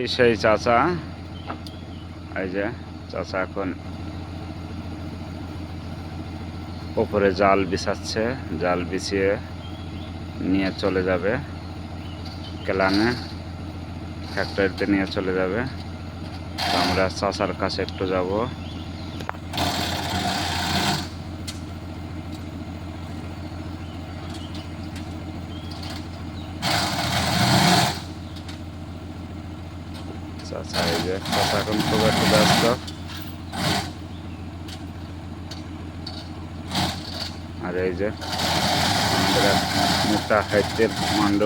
এই সেই চাচা। এই যে চাচা এখন ওপরে জাল বিছাচ্ছে, জাল বিছিয়ে নিয়ে চলে যাবে। কেলানে ফ্যাক্টরিতে নিয়ে চলে যাবে। আমরা চাচার কাছে একটু যাব। চাচা এই যে চাচা এখন খুব একটু ব্যস্ত। আর এই যে আমাদের মোটা হাইটের মান্ড।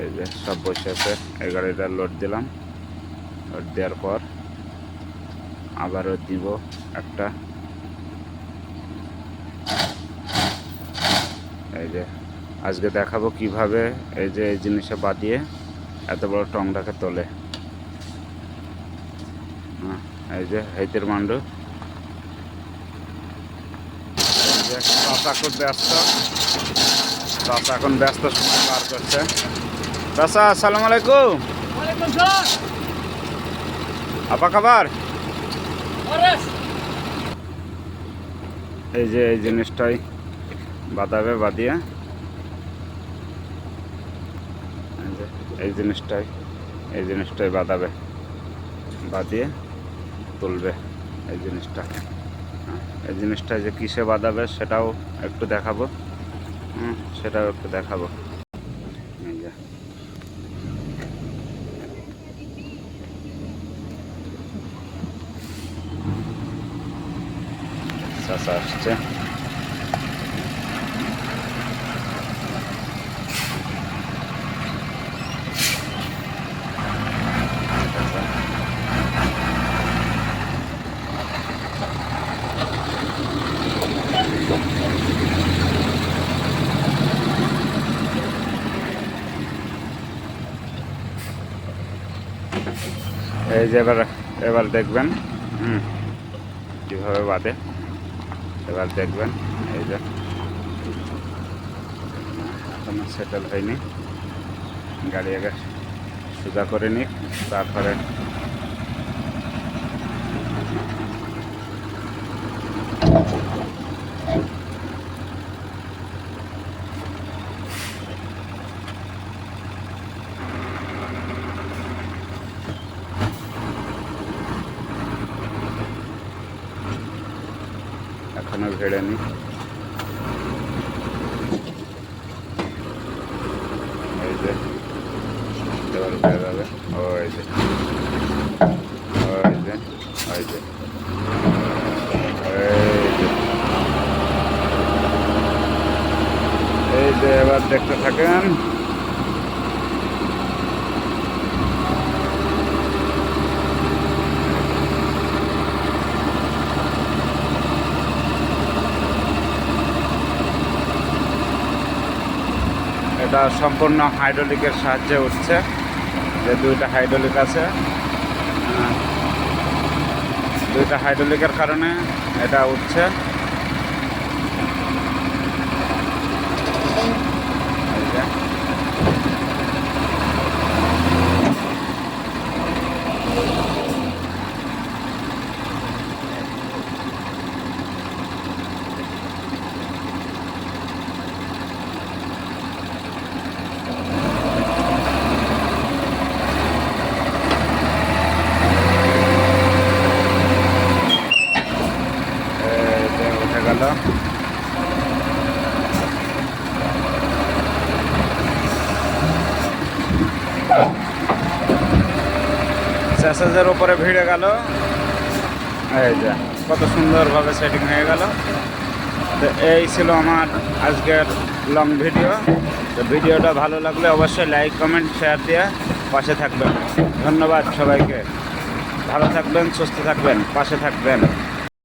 এই যে সব বসে আছে, এই গাড়িটা লোড দিলাম। লোড দেওয়ার পর আবারও দিব একটা। এই যে আজকে দেখাবো কীভাবে এই যে এই জিনিসে বাদিয়ে এত বড় টংটাকে তোলে। হ্যাঁ, এই যে হাইতের মান্ডু যে এখন ব্যস্ত। এখন ব্যস্ত সময় পার করছে। আসসালামু আলাইকুম। আপা খাবার? এই যে এই জিনিসটাই। বাদাবে বাদিয়ে এই যে এই জিনিসটাই এই জিনিসটাই বাঁধাবে বাঁধিয়ে তুলবে এই জিনিসটা। হ্যাঁ, এই জিনিসটা যে কিসে বাঁধাবে সেটাও একটু দেখাবো। হুম, সেটাও একটু দেখাবো। যে। আসছে। এই যে এবার এবার দেখবেন, হুম, কীভাবে বাঁধে এবার দেখবেন, এই যে, এখনও সেটেল হয়নি। গাড়ি আগে সোজা করে নিক, তারপরে এখনও ভেড়েনি। এই যে ওই যে ওই যে ওই যে। এই যে, এবার দেখতে থাকেন। এটা সম্পূর্ণ হাইড্রোলিকের সাহায্যে উঠছে। যে দুইটা হাইড্রোলিক আছে। আহ, দুইটা হাইড্রোলিকের কারণে এটা উঠছে এই যে। এই যে উঠে গেল স্যাসেজের উপরে ভিড়ে গেল। এই যে, কত সুন্দরভাবে সেটিং হয়ে গেল। তো এই ছিল আমার আজকের লং ভিডিও তো ভিডিওটা ভালো লাগলে অবশ্যই লাইক কমেন্ট শেয়ার দিয়ে পাশে থাকবেন। ধন্যবাদ সবাইকে। ভালো থাকবেন, সুস্থ থাকবেন, পাশে থাকবেন।